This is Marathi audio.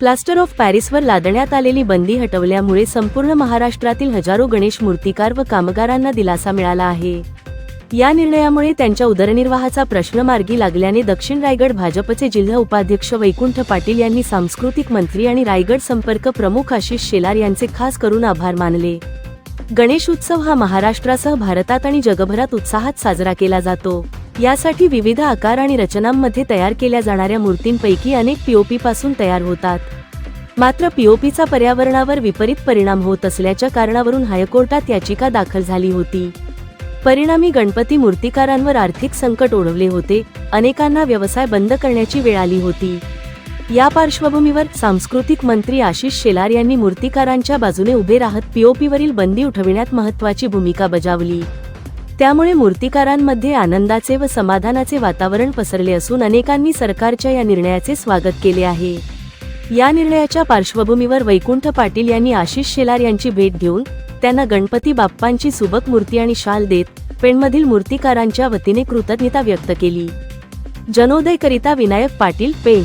प्लास्टर ऑफ पॅरिसवर लादण्यात आलेली बंदी हटवल्यामुळे संपूर्ण महाराष्ट्रातील हजारो गणेश मूर्तिकार व कामगारांना दिलासा मिळाला आहे. या निर्णयामुळे त्यांच्या उदरनिर्वाहाचा प्रश्न मार्गी लागल्याने दक्षिण रायगड भाजपचे जिल्हा उपाध्यक्ष वैकुंठ पाटील यांनी सांस्कृतिक मंत्री आणि रायगड संपर्क प्रमुख आशिष शेलार यांचे खास करून आभार मानले. गणेश उत्सव हा महाराष्ट्रासह भारतात आणि जगभरात उत्साहात साजरा केला जातो. यासाठी विविध आकार आणि रचनांमध्ये तयार केल्या जाणाऱ्या मूर्तींपैकी अनेक पीओपी पासून तयार होतात. मात्र पीओपीचा पर्यावरणावर विपरीत परिणाम होत असल्याच्या कारणावरून हायकोर्टात याचिका दाखल झाली होती. परिणामी गणपती मूर्तिकारांवर आर्थिक संकट ओढवले होते. अनेकांना व्यवसाय बंद करण्याची वेळ आली होती. या पार्श्वभूमीवर सांस्कृतिक मंत्री आशिष शेलार यांनी मूर्तिकारांच्या बाजूने उभे राहत पीओपीवरील बंदी उठविण्यात महत्वाची भूमिका बजावली. त्यामुळे मूर्तिकारांमध्ये आनंदाचे व समाधानाचे वातावरण पसरले असून अनेकांनी सरकारच्या या निर्णयाचे स्वागत केले आहे. या निर्णयाच्या पार्श्वभूमीवर वैकुंठ पाटील यांनी आशिष शेलार यांची भेट घेऊन त्यांना गणपती बाप्पांची सुबक मूर्ती आणि शाल देत पेणमधील मूर्तिकारांच्या वतीने कृतज्ञता व्यक्त केली. जनोदयकरिता विनायक पाटील पेण.